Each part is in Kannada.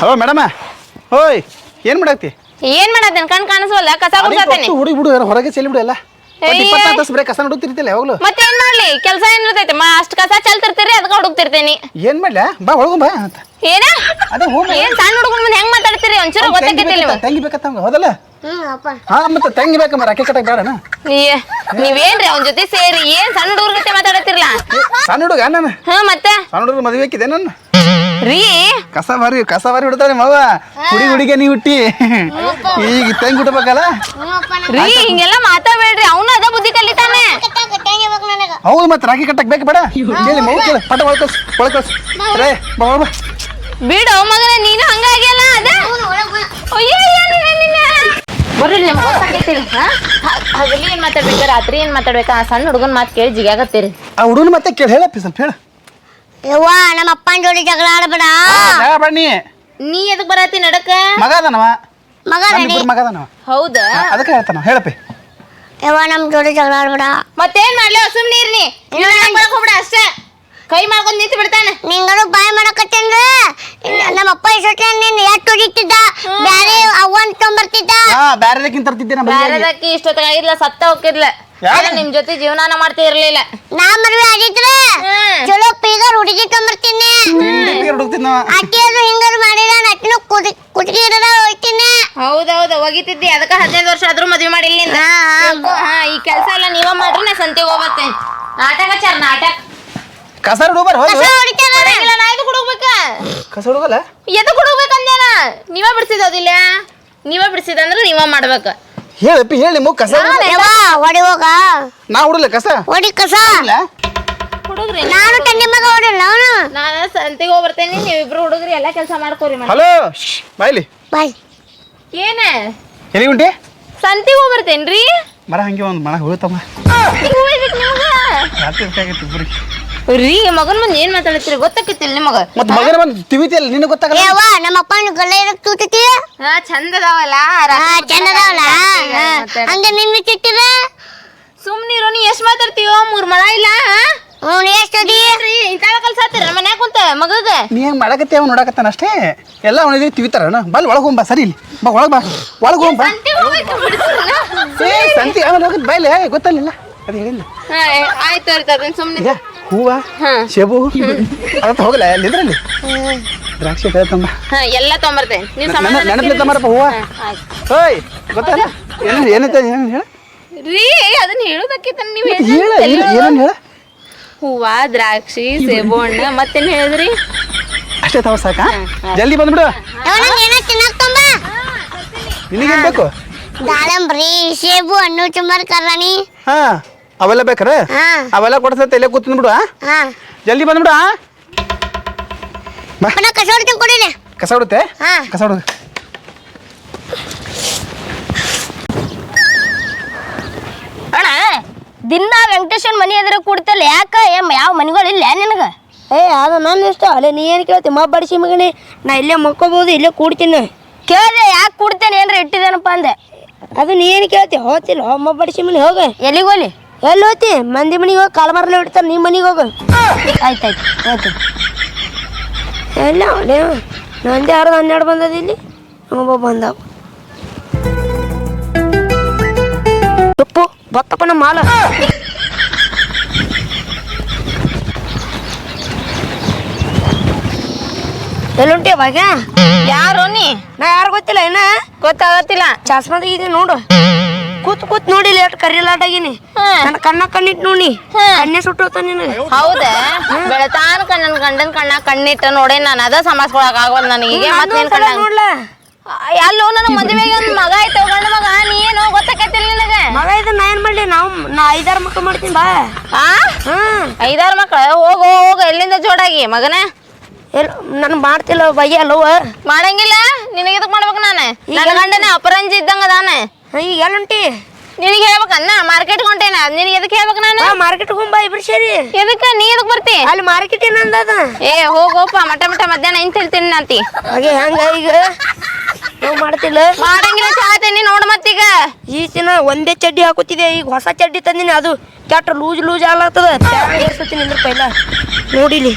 Hello madam. ಓಯ್ ಏನು ಮಾಡಾಕ್ತಿ ಏನ್ ಮಾಡತ್ತೇನೆ ಕಣ್ ಕಾಣಿಸೋಲ್ಲ ಕಸ ಗುಡ್ಸತ್ತೇನಿ. ಹುಡುಗಿ ಬಿಡು ಯಾರೋ ಹೊರಗೆ ಚೆಲ್ಲಿ ಬಿಡು ಎಲ್ಲ. ಇಪ್ಪತ್ತಾರು ತಾಸು ಬರೀ ಕಸ ನೋಡುತ್ತಿರ್ತಿಲ್ಲ ಯಾವಾಗಲೂ. ಏನ್ ಮಾಡ್ಲಿ? ಕೆಲಸ ಏನ್ ಇರ್ತೈತೆ? ಮಾ ಅಷ್ಟು ಕಸ ಚೆಲ್ತಿರ್ತೀರಿ ಅದಕ್ಕೆ ಹುಡುಕ್ತಿರ್ತೀನಿ. ಏನು ಮಾಡ್ಲ? ಬಾ ಒಳಗು ಬಾ. ಅಂತ ಏನ? ಅದೇ ಹೋಗ್ ಏನ್ ಸಣ್ಣ ಹುಡುಗನ ಮುಂದೆ ಹೆಂಗ್ ಮಾತಾಡ್ತೀರಿ? ಒಂಚೂರು ಗೊತ್ತಾಕೈತಿಲ್ಲ ನೀವು ತಂಗಿ ಬೇಕತ್ತ ಹೌದಲ್ಲ? ಹಾ ಮತ್ತೆ ತಂಗಿ ಬೇಕಮ್ಮ ರಾಕೆ ಕಟ್ಟಕ್ ಬೇಡನ? ನೀವೇನ್ರಿ ಅವನ ಜೊತೆ ಸೇರಿ? ಏನ್ ಸಣ್ಣ ಹುಡುಗರ ಜೊತೆ ಮಾತಾಡತ್ತಿರ್ಲ? ಸಣ್ಣ ಹುಡುಗ ನಾನು ಹಾ ಮತ್ತೆ? ಸಣ್ಣ ಹುಡುಗ ಮದುವೆ ಹಾಕಿದೆ ನಾನು ರೀ? ಕಸ ಬಾರಿ ಕಸ ಬಾರಿ ಬಿಡ್ತಾಳೆ ಮವ. ಹುಡಿ ಹುಡುಗ ನೀ ಹುಟ್ಟಿ. ಈಗ ತಂಗಿ ಹುಟ್ಟಬೇಕಲ್ಲ? ರೀ ಹಿಂಗೆಲ್ಲ ಮಾತಾಡ್ಬೇಡ್ರಿ. ಅವನು ಅದ ಬುದ್ಧಿ ಕಲಿತಾನೆ. ಕಟ್ಟಾಗ ಕಟ್ಟಂಗಿರ್ಬೇಕು ನನಗ. ಹೌದು ಮತ್ತೆ ರಾಗಿ ಕಟ್ಟಕ್ ಬೇಕು ಬೇಡ. ಕೇಳಿ ಮಗು ಕೇಳಿ ಪಟ ಒಳಕಸ್ ಒಳಕಸ್ ರೇ ಬಾ ಬಿಡು ಮಗನ ನೀನು ಹಂಗಾಗಿಲ್ಲ ಅದ? ಅಯ್ಯೋ ಬರ್ರಿ ನಿಮ್ಗೆ ಗೊತ್ತಾಗೈತಿ ಹಗಲಿ ಏನ್ ಮಾತಾಡ್ಬೇಕ? ರಾತ್ರಿ ಏನ್ ಮಾತಾಡ್ಬೇಕ? ಆ ಸಣ್ಣ ಹುಡುಗನ್ ಮಾತು ಕೇಳಿ ಜಿಗಾಗತ್ತೀರಿ ಆ ಹುಡುಗನ ಮತ್ತೆ ಕೇಳಿ ಹೇಳಪ್ಪಿ ಸ್ವಲ್ಪ ಹೇಳ. ಯವ್ವ ನಮ್ಮ ಅಪ್ಪನ ಜೋಡಿ ಜಗಳ ಆಡಬೇಡ. ಬನ್ನಿ ನೀ. ಎದಕ್ ಬರತಿ ನಡಕ? ಮಗ ಅದನವ. ಮಗ ನಮ್ಮಿಬ್ಬರ ಮಗ ಅದನವ. ಹೌದಾ? ಅದಕ್ಕೆ ಹೇಳ್ತಾನ ಹೇಳಪ್ಪಿ ಯವ್ವ ನಮ್ಮ ಜೋಡಿ ಜಗಳ ಆಡಬೇಡ. ಮತ್ತೇನ್ ಮಾಡ್ಲಿ? ಸುಮ್ ನೀರ್ನಿ ಹೋಗ್ಬಿಡ ಅಷ್ಟೇ. ಕೈ ಮಾಡ್ಕೊಂಡು ನಿಂತು ಬಿಡ್ತಾನೆ. ನಿಂಗಳು ಬಾಯ್ ಮಾಡಕತ್ತೇನ್ರ ನಮ್ಮ ಅಪ್ಪ ಇಷ್ಟೊತ್ತೆ ನಿನ್ನ ಎಷ್ಟು ಹೊಡಿತಿದ್ದ ಬ್ಯಾರೆ ಅವ್ವನ್ ತೊಂಬರ್ತಿದ್ದ ಹಾ ಬ್ಯಾರೆದಕ್ಕಿಂತ ತರ್ತಿದ್ದೆ ನಮ್ಮ ಮನೆಗೆ. ಬ್ಯಾರದಕ್ಕಿ ಇಷ್ಟೊತ್ತಾಗಿದ್ಲ ಸತ್ತ? ಆದ್ರೆ ನಿಮ್ ಜೊತೆ ಜೀವನಾನ ಮಾಡ್ತಾ ಇರ್ಲಿಲ್ಲ. ನಾ ಮದ್ವೆ ಆಗಿದ್ರೆ. ಚಲೋ ಪೀಗರ್ ಹುಡುಗಿ ತೊಂಬರ್ತೀನಿ. ಅಟ್ಟಿಯರು ಹಿಂಗಾರು ಮಾಡಿದ ನಟ್ನು ಕುಡಿ ಇರದ ಹಿಡದ ಹೋಗ್ತೀನಿ. ಹೌದೌದು ಒಗಿತಿದ್ದಿ ಅದಕ್ಕೆ ಹದಿನೈದು ವರ್ಷ ಆದ್ರೂ ಮದ್ವೆ ಮಾಡಿಲ್ಲ ಈ ಕೆಲಸ ಎಲ್ಲ ನೀವ ಮಾಡ್ರಿ ನಾ ಸಂತೆಗೆ ಹೋಗ್ಬರ್ತೇನೆ. ನಾಟಕ ಚಾರ್ ನಾಟಕ. ಕಸ ಹುಡುಗರು ಹೋಗು ಕಸ ಹೊಡಿತಾನ ಕೊಡಂಗಿಲ್ಲ, ನಾ ಎದಕ್ ಹುಡುಗ್ಬೇಕ ಕಸ ಹುಡುಗಲ್ಲ ಎದಕ್ ಹುಡುಗ್ಬೇಕಂದೇನ ನೀವ ಬಿಡ್ಸಿದೋದಿಲ್ಲ ನೀವ ಬಿಡ್ಸಿದಂದ್ರ ನೀವ ಮಾಡ್ಬೇಕ ಹೇಳಪ್ಪಿ ಹೇಳಿ ಮಗು ಕಸ ಹುಡುಗ ಯವ್ವ ಹೊಡಿ ಹೋಗ ನಾ ಹುಡುಗಲ್ಲ ಕಸ ಹೊಡಿ ಕಸ ಇಲ್ಲ ಹುಡುಗ್ರಿ ನಾನು ತಂದೆ ಮಗ ಹೊಡಿಲ್ಲ ಅವನು ನಾನು ಸಂತೆಗೆ ಹೋಗ್ಬರ್ತೇನೆ ನೀವಿಬ್ರು ಹುಡುಗ್ರಿ ಎಲ್ಲಾ ಕೆಲಸ ಮಾಡ್ಕೋರಿ ಮನೆ ಹಲೋ ಬಾಯ್ಲಿ ಬಾಯ್ ಏನ ಎಲ್ಲಿ ಉಂಟಿ ಸಂತೆಗೆ ಹೋಗ್ಬರ್ತೇನ್ರಿ ಮರ ಹಂಗೆ ಒಂದು ಮಣ ಹೋಗ್ತಮ್ಮ ಈಗ ಹೋಗ್ಬೇಕು ನಿಮ್ಗ ರಾತ್ರಿ ಬೇಕಾಗೈತಿ ಇಬ್ಬರಿಗೆ ರೀ ಮಗನ ಮುಂದೆ ಏನ್ ಮಾತಾಡತ್ತೀರಿ ಗೊತ್ತಾಕತ್ತಿಲ್ಲ ನಿಮಗ? ಮತ್ತೆ ಮಗನ ಬಂದು ತಿವಿತಿಯಲ್ಲ ನಿನಗೆ ಗೊತ್ತಾಗಲ್ಲ? ಯವ್ವ ನಮ್ಮ ಅಪ್ಪನ ಗಲ್ಲ ಇರಕ್ ತೂತತಿ ಹಾ ಚಂದ ಅದಾವಲ್ಲ ಹಾ ಚಂದ ಅದಾವಲ್ಲ ಹಂಗ ನಿನ್ನ ಚಿಟ್ಟಿರ ಸುಮ್ನಿರೋ ನೀ ಎಷ್ಟ್ ಮಾತಾಡ್ತೀವೋ ಮೂರ್ ಮಳ ಇಲ್ಲ ಅವ್ನು ಎಷ್ಟದಿ ಏನ್ರಿ ಇಂತಾವ ಕಲ್ಸಾತಿರ ಮನ್ಯಾಗ ಕುಂತ ಮಗಗ? ನೀ ಹೆಂಗೆ ಮಾಡಕತ್ತೆ ಅವ್ನು ನೋಡಕತ್ತಾನ ಅಷ್ಟೇ? ಎಲ್ಲ ಅವನಿಗೆ ತಿವಿತಾರಣ ಬಲ್ ಒಳಗೆ ಹೋಗ್ಬಾ ಸರಿ ಇಲ್ಲಿ. ಬಾ ಒಳಗೆ ಬಾ ಒಳಗೆ ಹೋಗ್ಬಾ? ಏ ಸಂತಿ ಆಮೇಲೆ ಹೋಗಿದ್ ಬಾಯ್ಲೆ ಗೊತ್ತಲ್ಲ ಅದು ಹೇಳಿಲ್ಲ. ಹಾ, ಆಯ್ತು ಆಯ್ತು ಅದನ್ನ ಹೂವ? ಶೇಬು? ಹೋಗಲ್ಲ ದ್ರಾಕ್ಷಿ ಹಾ ಎಲ್ಲ ತೊಂಬರ್ತೇನೆ ನೀವು ಹೂವ? ಆಯ್ತು. ಓಯ್ ಗೊತ್ತಲ್ಲ? ಏನು ಏನೈತೆ ಏನು ಹೇಳ? ರೀ ಅದನ್ನ ಹೇಳೋದಕ್ಕಿಂತ ನೀವ್ ಹೇಳ ಹೂವ ದ್ರಾಕ್ಷಿ ಸೇಬು ಹಣ್ಣು ಮತ್ತೇನ್ ಹೇಳಿದ್ರಿ? ಅಷ್ಟೇ ತವ ಸಾಕ? ಜಲ್ದಿ ಬಂದ್ಬಿಡು. ನಿನಗೇನು ಬೇಕು? ದಾಳಂಬ್ರಿ ಸೇಬು ಹಣ್ಣು ಚುಮಾರ್ ಕರ್ರಾಣಿ. ಹಾ. ಅವೆಲ್ಲ ಬೇಕಾರ? ಹಾ. ಅವೆಲ್ಲ ಕೊಡ್ಸತ್ತೆ ಇಲ್ಲೇ ಕೂತ್ ಬಿಡು ಆ? ಹಾ. ಜಲ್ದಿ ಬಂದ್ಬಿಡು ಆ? ಕಸ ಹೊಡ್ತೀನಿ ಕಸ ಹೊಡುತ್ತೆ? ಹಾ. ಕಸ ಹೊಡ ಅಣ್ಣ ದಿನ ವೆಂಕಟೇಶ್ವರ ಮನಿ ಎದುರು ಕೂಡ್ತಲ್ಲ ಯಾಕ? ಏಮ್ ಯಾವ ಮನಿಗಳು ಇಲ್ಲ ನಿನಗ? ಏ ಅದು ನನ್ನ ಇಷ್ಟ. ಅಲ್ಲೇ ನೀ ಏನು ಕೇಳ್ತಿ? ಮಾ ಬಡಿಸಿ ಮಗನೇ. ನಾ ಇಲ್ಲೇ ಮಕ್ಕೋಬೋದು ಇಲ್ಲೇ ಕೂಡ್ತೀನಿ. ಕೇಳಿದೆ ಯಾಕೆ ಕೂಡ್ತೇನೆ? ಏನ್ರ ಇಟ್ಟಿದ್ದೇನಪ್ಪ ಅಂದೆ. ಅದು ನೀ ಏನು ಕೇಳ್ತಿ? ಹೋತಿಲ್ಲ ಮಾ ಬಡಿಸಿ ಮನೆ ಹೋಗ. ಎಲ್ಲಿಗೆ ಹೋಲಿ ಎಲ್ಲಿ ಹೋತಿ ಮಂದಿ ಮನೆಗೆ ಹೋಗಿ ಕಾಲ್ಮರಲ್ಲ ಇಡ್ತಾರೆ ನಿಮ್ಮ ಮನೆಗೆ ಹೋಗು. ಆಯ್ತಾಯ್ತು ಆಯ್ತು ಎಲ್ಲ ಅವನೇ ನಂದೇ ಯಾರು ಹನ್ನೆರಡು ಬಂದದ ಇಲ್ಲಿ. ಒಬ್ಬ ಬಂದವ. ತುಪ್ಪು ಬತ್ತಪ್ಪ ನಮ್ಮ ಮಾಲ ಎಲ್ಲುಂಟಿ ಅವಾಗ ಯಾರು ನೀ? ನಾ ಯಾರು ಗೊತ್ತಿಲ್ಲ ಏನ? ಗೊತ್ತಾಗತ್ತಿಲ್ಲ. ಚಾಸ್ಮಾ ಇದೆ ನೋಡು. ಕೂತ್ ಕೂತ್ ನೋಡಿ ಲೇಟ್ ಕರಿಲಾಟಾಗಿನಿ. ನನ್ನ ಕಣ್ಣ ಕಣ್ಣಿಟ್ ನೋಡಿ. ಕಣ್ಣೆ ಸುಟ್ಟೋತ ನಿನಗೆ. ಹೌದಾ? ಬೆಳತಾನ ಕಣ್ಣನ್ ಗಂಡನ್ ಕಣ್ಣ ಕಣ್ಣಿಟ್ಟ ನೋಡೇ ನಾನು ಅದ ಸಮಾಸ್ಕೊಳಕ್ ಆಗೋಲ್ಲ ನನಗೆ ಮತ್ತೇನ್ ಕಣ್ಣ ನೋಡ್ಲ? ಅಲ್ಲೋ ನನ್ನ ಮದುವೆಗೆ ಒಂದ್ ಮಗ ಐತೆ ಗಂಡ ಮಗ. ನೀ ಏನೋ ಗೊತ್ತಾಕತ್ತಿಲ್ಲ ನಿನಗೆ? ಮಗ ಇದು ನಾ ಏನ್ ಮಾಡ್ಲಿ? ನಾವು ನಾ ಐದಾರು ಮಕ್ಕಳು ಮಾಡ್ತೀನಿ ಬಾ. ಆ? ಐದಾರು ಮಕ್ಕಳು ಹೋಗು ಹೋಗು ಎಲ್ಲಿಂದ ಜೋಡಾಗಿ ಮಗನ? ನಾನು ಮಾಡ್ತಿಲ್ಲ ಬಯ್ಯ ಅಲ್ಲವ ಮಾಡಂಗಿಲ್ಲ. ನಿನಗೆ ಇದಕ್ ಮಾಡ್ಬೇಕು ನಾನು? ನನ್ನ ಗಂಡನೇ ಅಪರಂಜಿ ಇದ್ದಂಗ ಅದಾನ. ಈಗ ಎಲ್ಲುಂಟಿ ನಿನಗೆ ಹೇಳ್ಬೇಕನ್ನ ಮಾರ್ಕೆಟ್ ಹೊಂಟೇನ. ನಿನಗೆ ಎದಕ್ಕೆ ಹೇಳ್ಬೇಕು ನಾನು? ಮಾರ್ಕೆಟ್ ಬಾ ಇಬ್ರು ಸೇರಿ. ಎದಕ್ಕೆ? ನೀ ಎದಕ್ಕೆ ಬರ್ತಿ? ಅಲ್ಲಿ ಮಾರ್ಕೆಟ್ ಏನಂದದ ಏ ಹೋಗೋಪ್ಪ ಮಟ ಮಟ ಮಧ್ಯಾಹ್ನ ಇಂತ ಹೇಳ್ತೀನಿ ನಾತಿ. ಹಾಗೆ ಹಂಗ ಈಗ? ನಾವು ಮಾಡ್ತಿಲ್ಲ? ಮಾಡಂಗಿಲ್ಲ ಚಾತೀನಿ ನೋಡ್ ಮತ್ತೀಗ. ಈ ದಿನ ಒಂದೇ ಚಡ್ಡಿ ಹಾಕೋತಿದೆ ಈಗ ಹೊಸ ಚಡ್ಡಿ ತಂದಿನಿ ಅದು ಕೆಟ್ಟ ಲೂಜ್ ಲೂಜ್ ಆಗ್ಲತ್ತದ ನಿಂದ್ರ ಪೈಲ. ನೋಡಿಲಿ.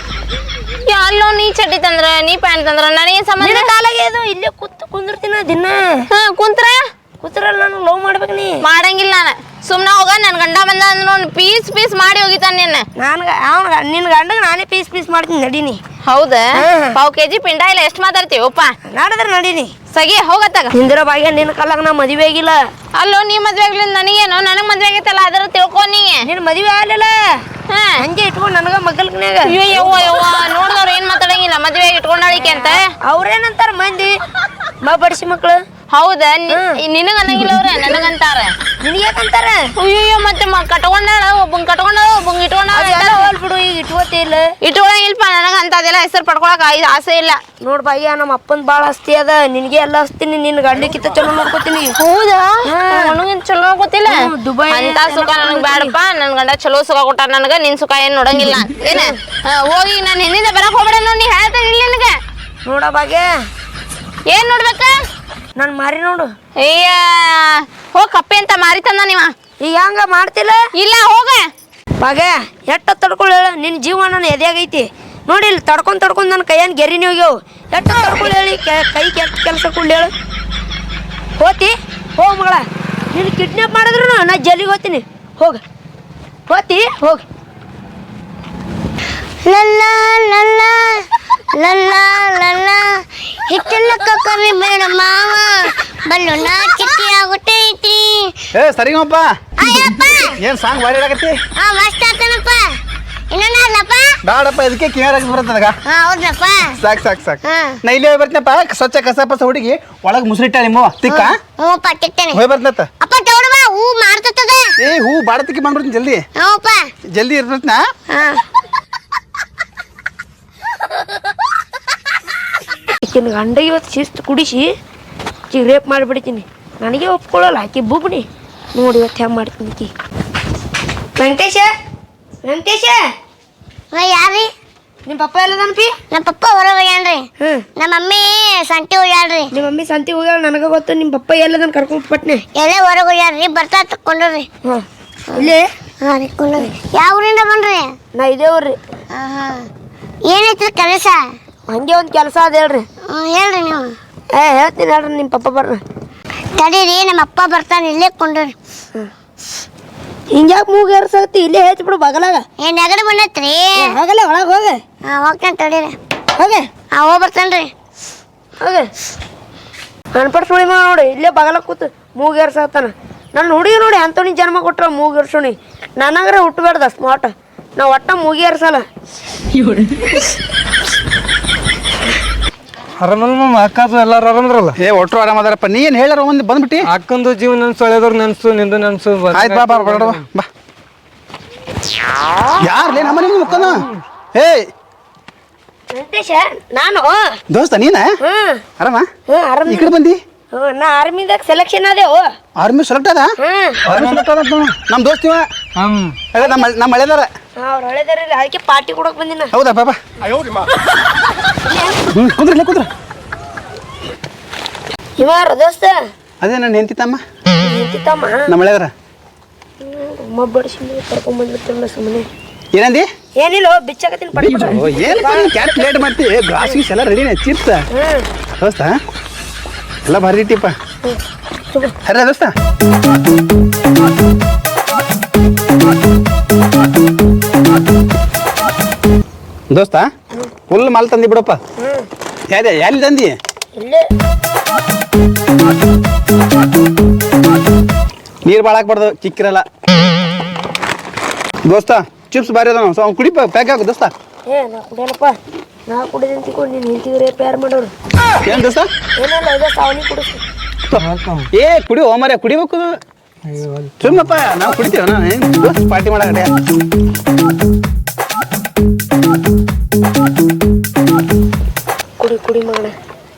ಅಲ್ಲೋ ನೀ ಚಡ್ಡಿ ತಂದ್ರ ನೀ ಪ್ಯಾಂಟ್ ತಂದ್ರ ನನಗೆ ಸಂಬಂಧ? ಕಾಲಾಗೆ ಇದು ಇಲ್ಲೇ ಕುತ್ತು ಕುಂದಿರ್ತೀನ ದಿನ? ಹಾ ಕುಂತ್ರ? ಕೂತ್ರಲ್ಲ ನಾನು ಲವ್ ಮಾಡ್ಬೇಕು ನೀ. ಮಾಡಂಗಿಲ್ಲ ನಾನು. ಸುಮ್ಮನೆ ಹೋಗ ನನ್ನ ಗಂಡ ಬಂದ ಅಂದ್ರ ಪೀಸ್ ಪೀಸ್ ಮಾಡಿ ಹೋಗಿತಾನ ನಿನ್ನ. ನಾನು ಅವ್ನ ನಿನ್ನ ಗಂಡಗೆ ನಾನೇ ಪೀಸ್ ಪೀಸ್ ಮಾಡ್ತೀನಿ ನಡೀನಿ. ಹೌದಾ. ಪಾವ್ ಕೆಜಿ ಪಿಂಡ ಇಲ್ಲ ಎಷ್ಟು ಮಾತಾಡ್ತೀವಿ ಮಾತಾಡ್ತೀವಪ್ಪ ನಾಡಿದ್ರೆ ನಡೀನಿ. ಸಗಿ ಹೋಗತ್ತಾಗ ನಿಂದಿರೋ ಬಾಯಿಗೆ ನಿನ್ನ ಕಾಲಾಗ ನಾ ಮದುವೆ ಆಗಿಲ್ಲ. ಅಲ್ಲೋ ನೀ ಮದುವೆ ಆಗ್ಲಿಲ್ಲ ನನಗೇನು? ನನಗೆ ಮದುವೆ ಆಗೈತಲ್ಲ ಅದರ ತಿಳ್ಕೊ ನೀ ನಿನ್ನ ಮದುವೆ ಆಗಲಿಲ್ಲ. ಹಂಗೆ ಇಟ್ಕೊಂಡು ನನಗ ಮಗಲ್ಕನ್ಯಾಗ ಅಯ್ಯೋ ಯವ್ವ ಯವ್ವ ನೋಡ್ದವ್ರು ಏನು ಮಾತಾಡಂಗಿಲ್ಲ ಮದುವೆ ಇಟ್ಕೊಂಡಾಳಿಕೆ ಅಂತ. ಅವ್ರೇನಂತಾರ ಮಂದಿ? ಬಾ ಬಡಿಸಿ ಮಕ್ಳು. ಹೌದಾ? ನಿನಗ ಅನ್ನಂಗಿಲ್ಲ ಅವ್ರೆ ನನಗಂತಾರ. ನಿನಗೆ ಯಾಕಂತಾರ ಅಯ್ಯೋ ಮತ್ತೆ ಕಟ್ಕೊಂಡಾಳ ಒಬ್ಬಂಗ್ ಕಟ್ಕೊಂಡಾಳ ಒಬ್ಬಂಗ್ ಇಟ್ಕೊಂಡಾಳ ಬಿಡು ಈಗ ಇಟ್ಕೋತಿಲ್ಲ ಇಟ್ಕೊಳಂಗಿಲ್ಪ ನನಗ ಅಂತದೆಲ್ಲ ಹೆಸರು ಪಡ್ಕೊಳಕ್ ಆಸೆ ಇಲ್ಲ. ನೋಡ್ ಬಯ್ಯ ನಮ್ಮ ಅಪ್ಪನ ಬಾಳ ಆಸ್ತಿ ಅದ. ನಿನಗೆ ಎಲ್ಲ ಹಸ್ತೀನಿ ನಿನ್ನ ಗಂಡಕ್ಕಿಂತ ಚಲೋ ನೋಡ್ಕೋತೀನಿ. ಹೌದಾ? ನನಗೇನ್ ಚಲೋ ಗೊತ್ತಿಲ್ಲ ದುಬೈ ಅಂತ ಸುಖ ನನಗ್ ಬೇಡಪ್ಪ ನನ್ ಗಂಡ ಚಲೋ ಸುಖ ಕೊಟ್ಟ ನನಗ ನಿನ್ ಸುಖ ಏನ್ ನೋಡಂಗಿಲ್ಲ. ಏನ? ಹೋಗಿ ನಾನು ಹಿಂದಿಂದ ಬರಕ್ ಹೋಗ್ಬೇಡ ನೋಡಿ ನೀ ಹೇಳ್ತಾ ಇಲ್ಲ ನನಗ? ನೋಡ ಬಗ್ಗೆ ಏನ್ ನೋಡ್ಬೇಕ? ನಾನು ಮಾರಿ ನೋಡು. ಅಯ್ಯ ಹೋಗ್ ಕಪ್ಪೆ ಅಂತ ಮಾರಿ ತಂದ ನೀವ. ಈಗ ಹಂಗ ಮಾಡ್ತಿಲ್ಲ? ಇಲ್ಲ ಹೋಗ. ಭಾಗ್ಯ ಎಟ್ಟ ತಡ್ಕೊಳ್ಳ ಹೇಳ ನಿನ್ನ ಜೀವ ನನ್ನ ಎದೆಯಾಗೈತಿ. ನೋಡಿ ಇಲ್ಲಿ ತಡ್ಕೊಂಡ್ ತಡ್ಕೊಂಡ್ ನನ್ನ ಕೈಯನ್ ಗೆರಿನಿ ಹೋಗ್ಯವು. ಎಟ್ಟ ತಡ್ಕೊಳ್ಳಿ ಹೇಳಿ ಕೆ- ಕೈ ಕೆಟ್ಟ ಕೆಲಸ ಹೇಳು. ಹೋತಿ ಹೋಗ ಮಗಳ. ನೀನು ಕಿಡ್ನಾಪ್ ಮಾಡಿದ್ರು ನಾ ಜಲ್ಲಿಗೆ ಹೋಗ್ತೀನಿ. ಹೋಗ. ಹೋತಿ ಹೋಗಿ. ಲಲ್ಲ ಲಲ್ಲ ಲಲ್ಲ ಲಲ್ಲ. ಹಿಟ್ಟನ್ನ ಕಕ್ಕರಿ ಬೇಡ ಮಾವ. ಬಲ್ಲು ನಾ ಚಿಟ್ಟಿ ಆಗುತ್ತೈತಿ. ಏ ಸರಿಗಪ್ಪ ಅಯ್ಯಪ್ಪ ಏನ್ ಸಾಂಗ್ ಬಾರಿ ಆಗತ್ತಿ ಹಾ ಮಸ್ತ್ ಆತನಪ್ಪ. ಇನ್ನೊಂದು ಅಲ್ಲಪ್ಪ ಬಾಡಪ್ಪ ಇದಕ್ಕೆ ಕೇರ್ ಬರ್ತದ ನನಗ. ಹಾ ಹೌದಪ್ಪ ಸಾಕ್ ಸಾಕ್ ಸಾಕ್. ಹಾ. ನಾ ಇಲ್ಲೇ ಹೋಗಿ ಬರ್ತೀನಪ್ಪ. ಸ್ವಚ್ಛ ಕಸ ಪಸ ಹುಡುಗಿ ಒಳಗ್ ಮುಸ್ರಿಟ್ಟ ನಿಮ್ಮ ತಿಕ್ಕ. ಹ್ಞೂಪ್ಪ ಕಿತ್ತೇನೆ ಹೋಗಿ ಬರ್ತನತ್ತ? ಅಪ್ಪ ತಗೊಡು ಬಾ ಹೂ ಮಾರ್ತತದ ಏ ಹೂ ಬಾಡತಿಕ್ಕೆ ಬಂದ್ಬಿಡ್ತೀನಿ ಜಲ್ದಿ. ಹ್ಞೂಪ್ಪ ಜಲ್ದಿ ಇರ್ತೈತ್ನಾ ಹಾ. ಈಕಿನ ಗಂಡ ಇವತ್ತು ಶಿಸ್ತು ಕುಡಿಸಿ ಈಗ ರೇಪ್ ಮಾಡಿಬಿಡ್ತೀನಿ. ನನಗೆ ಒಪ್ಕೊಳ್ಳಲ್ಲ ಆಕಿ ಬುಬ್ಣಿ ನೋಡಿ ಇವತ್ತು ಹೆಂಗೆ ಮಾಡ್ತೀನಿ ಆಕಿ ವೆಂಕಟೇಶ? ವೆಂಕಟೇಶ? ಯಾರೀ ನಿಮ್ಮ ಪಪ್ಪ ಎಲ್ಲದನಪಿ ನಮ್ಮ ಪಪ್ಪ ಹೊರಗೆ ಹೋಗ್ಯಾನ್ರಿ. ಹ್ಞೂ ನಮ್ಮ ಮಮ್ಮಿ ಸಂತಿ ಹೋಗ್ಯಾಳ್ರಿ. ನಿಮ್ಮ ಮಮ್ಮಿ ಸಂತಿ ಹೋಗ್ಯಾಳ ನನಗೆ ಗೊತ್ತು ನಿಮ್ಮ ಪಪ್ಪ ಎಲ್ಲದನ್ ಕರ್ಕೊಂಡು ಪಟ್ನೆ. ಎಲ್ಲ ಹೊರಗೆ ಹೋಗ್ಯಾರ್ರಿ ಬರ್ತಾ ತಕ್ಕೊಂಡ್ರಿ ಹಾಂ. ಇಲ್ಲೇ? ಹಾಂ ಯಾವ ಊರಿಂದ ಬಂದ್ರಿ? ನಾ ಇದೇ ಊರ್ರಿ. ಹಾಂ ಹಾಂ ಏನೈತ್ರಿ ಕೆಲಸ? ಹಂಗೆ ಒಂದು ಕೆಲಸ ಅದ ಹೇಳ್ರಿ. ಹೇಳ್ರಿ ನೀವು. ಏ ಹೇಳ್ತೀನಿ ಹೇಳ್ರಿ ನಿಮ್ಮ ಪಪ್ಪ ಬರ್ರಿ. ತಡೀರಿ ನಮ್ಮ ಅಪ್ಪ ಬರ್ತಾನೆ ಇಲ್ಲೇ ಕೊಂಡ್ರಿ. ಹಿಂಗ್ಯಾಕೆ ಮೂಗು ಏರ್ಸಾಗತ್ತಿ ಇಲ್ಲೇ ಹೇಳ್ತಿ ಬಿಡು ಬಗಲಾಗ. ಏನ್ ನೆಗಡಿ ಬಂದೈತ್ರಿ. ಹೋಗಲ್ಲ ಒಳಗೆ ಹೋಗ. ಹಾಂ ಹೋಗ್ತಾನೆ ತಡೀರಿ. ಹೋಗೆ. ಹಾಂ ಹೋಗಿ ಬರ್ತಾನೆ ಹೋಗೆ. ಅನ್ಪಡ್ ಸುಳಿ ಮಗ ನೋಡಿ ಇಲ್ಲೇ ಬಗಲ ಕೂತು ಮೂಗು ಏರ್ಸಾಗತ್ತಾನ ನನ್ನ ಹುಡುಗಿ ನೋಡಿ ಅಂತೋನಿ ಜನ್ಮ ಕೊಟ್ರ ಮೂಗು ಏರ್ಸೋಣಿ. ನನಗ್ರೆ ಹುಟ್ಟಬೇಡ್ದ ಸ್ಮಾರ್ಟ್ ನಾ ಒಟ್ಟ ಮೂಗಿ ಏರ್ಸಲ್ಲ. ಆರಾಮಲ್ಲ ಮಾಮ ಅಕ್ಕದು ಎಲ್ಲಾರು ಆರಾಮದ್ರಲ್ಲ ಏ ಒಟ್ರು ಆರಾಮ ಅದಾರಪ್ಪ ನೀ ಏನ್ ಹೇಳಾರ ಒಂದು ಬಂದ್ಬಿಟ್ಟಿ? ಅಕ್ಕಂದು ಜೀವ ನನ್ಸು ಹಳೆದವ್ರು ನೆನ್ಸು ನಿಂದು ನೆನ್ಸು ಆಯ್ತು ಬಾ ಬಾ ಬಾ ಬಾ ಬಾ. ಯಾರ್ಲೇ ನಮ್ಮ ನಿಮ್ಮ ಮುಖನ? ಏ ವೆಂಕಟೇಶ ನಾನು. ದೋಸ್ತ ನೀನ? ಹ್ಞೂ. ಆರಾಮ? ಹ್ಞೂ ಆರಾಮ. ಈ ಕಡೆ ಬಂದಿ? ನಾ ಆರ್ಮಿದಾಗ ಸೆಲೆಕ್ಷನ್ ಆದೇವು. ಆರ್ಮಿ ಸೆಲೆಕ್ಟ್ ಅದ ಆರ್ಮಿ ಸೆಲೆಕ್ಟ್ ಅದ ನಮ್ಮ ದೋಸ್ತ ಇವ. ಹ್ಮ್. ನಮ್ಮ ನಮ್ಮ ಹಳೆದಾರ. ಅವ್ರು ಹೊಳೆದಾರ ಅದಕ್ಕೆ ಪಾರ್ಟಿ ಕೊಡಕ್ ಬಂದಿನ. ಹೌದಾ ಪಾಪ ಹ್ಞೂ ಕುಂದ್ರ ಇಲ್ಲೇ ಕುಂದ್ರ. ಇವ ಯಾರು ದೋಸ್ತ ಅದೇ ನನ್ನ ಹೆಂಡತಿ ತಮ್ಮ. ಹೆಂಡತಿ ಸುಮ್ಮನೆ ಏನಂದಿ? ಏನಿಲ್ಲ ಬಿಚ್ಚಾಕತ್ತೀನಿ ಪಡಿ ಏನು ಗ್ಲಾಸ್ ಗೀಸ್ ಎಲ್ಲ ರೆಡಿನೇ ಚಿಪ್ಸ್. ದೋಸ್ತ ಎಲ್ಲ ಭಾರಿ ಟಿಪ್ಪ ಅರೆ ದೋಸ್ತ. ದೋಸ್ತ ಫುಲ್ ಮಾಲ್ ತಂದಿ ಬಿಡಪ್ಪ. ಯಾವ್ದು ಎಲ್ಲಿ ತಂದಿ? ಇಲ್ಲೇ. ನೀರು ಭಾಳ ಹಾಕ್ಬಾರ್ದು ಚಿಕ್ಕಿರಲ್ಲ. ದೋಸ್ತ ಚಿಪ್ಸ್ ಭಾರಿ ಅದ ಅವ್ನು ಕುಡಿಪ ಪ್ಯಾಕ್ ಹಾಕು ದೋಸ್ತ. ಏ ನಾ ಕುಡಿಯಲ್ಲಪ್ಪ. ನಾ ನೀನು ಮಾಡೋರು. ಏನು ದೋಸ್ತ? ಏನಲ್ಲ ಇದೆ ಸಾವನಿ ಕುಡಿಸಿ. ಏ ಕುಡಿ ಓಮರೆ ಕುಡಿಬೇಕು ಸುಮ್ಮಪ್ಪ ನಾವು ಕುಡಿತೀವ ಏನು ದೋಸ್ತ ಪಾರ್ಟಿ ಮಾಡಕಡೆ ಕುಡಿ ಕುಡಿ ಮಗನ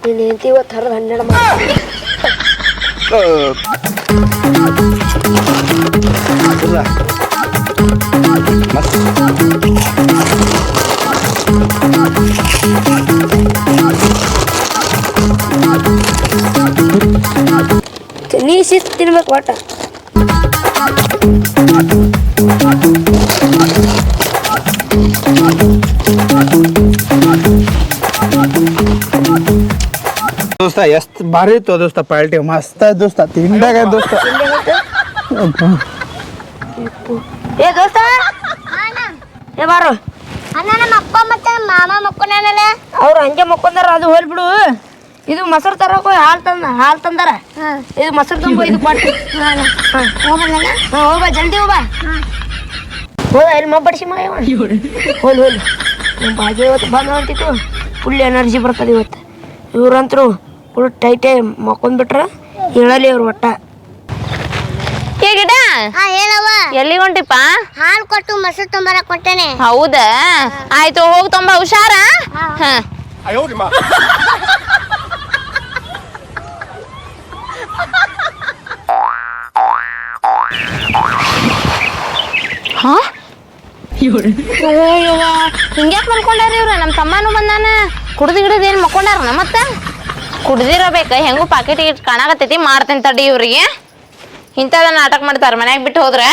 ನೀನು ಹೆಂಡತಿ ಇವತ್ತು ಹರಿದು ಹನ್ನೆರಡು ಮಾಡಿ ನೀ ಶಿಸ್ತು ತಿನ್ಬೇಕು ಒಟ್ಟ ದೋಸ್ತ ಎಷ್ಟ್ ಭಾರಿ ಇತ್ತು ದೋಸ್ತ ಪಾಲ್ಟಿ ಮಸ್ತ್ ಆಯ್ತ್ ದೋಸ್ತ ತಿಂಡಾಗ ದೋಸ್ತ. ಏ ದೋಸ್ತ! ಏ ಬಾರು. ಅಣ್ಣ ನಮ್ಮ ಅಪ್ಪ ಮತ್ತೆ ಮಾಮ ಮಕ್ಕೊಂಡಾನಲ್ಲ? ಅವ್ರು ಹಂಗೆ ಮಕ್ಕೊಂದಾರ ಅದು ಹೋಲ್ಬಿಡು ಇದು ಮೊಸರು ತರಕ ಹಾಲು ತಂದ ಹಾಲು ತಂದಾರ. ಇದು ಮೊಸರು ತುಂಬ ಇದು ಕೊಟ್ಟು ಹೋಗ ಜಲ್ದಿ ಹೋಗ ಹೋದ ಇಲ್ಲಿ ಮಬ್ಬಡಿಸಿ ಮಗ ಹೋಲ್ ಹೋಲ್. ನಮ್ಮ ಬಾಜು ಇವತ್ತು ಬಂದ ಅಂತಿತ್ತು. ಫುಲ್ ಎನರ್ಜಿ ಬರ್ತದೆ ಇವತ್ತು. ಇವ್ರಂತರು ಫುಲ್ ಟೈಟೇ ಮಕ್ಕೊಂಡ್ಬಿಟ್ರ ಹೇಳಲಿ ಅವ್ರು ಒಟ್ಟ. ಏ ಗಿಡ? ಹಾ ಹೇಳವ್ವ. ಎಲ್ಲಿ ಹೊಂಟಿಪ್ಪ? ಹಾಲು ಕೊಟ್ಟು ಮೊಸರು ತುಂಬಾರ ಕೊಟ್ಟೇನೆ. ಹೌದಾ? ಆಯ್ತು ಹೋಗ್ ತುಂಬ ಹುಷಾರ? ಹಾ. ಹಾ. ಹಿಂಗ್ಯಾಕ್ ಮಲ್ಕೊಂಡಾರ ಇವ್ರ? ನಮ್ಮ ತಮ್ಮನು ಬಂದಾನ. ಕುಡ್ದು ಗಿಡದ ಏನು ಮಕ್ಕೊಂಡಾರ ಮತ್ತ? ಕುಡ್ದಿರಬೇಕ. ಹೆಂಗೂ ಪಾಕೆಟ್ ಇಟ್ ಕಾಣಾಕತ್ತೈತಿ ಮಾಡ್ತೇನೆ ತಡಿ ಇವ್ರಿಗೆ. ಇಂಥದ ನಾಟಕ ಮಾಡ್ತಾರೆ ಮನ್ಯಾಗ ಬಿಟ್ಟು ಹೋದ್ರೆ.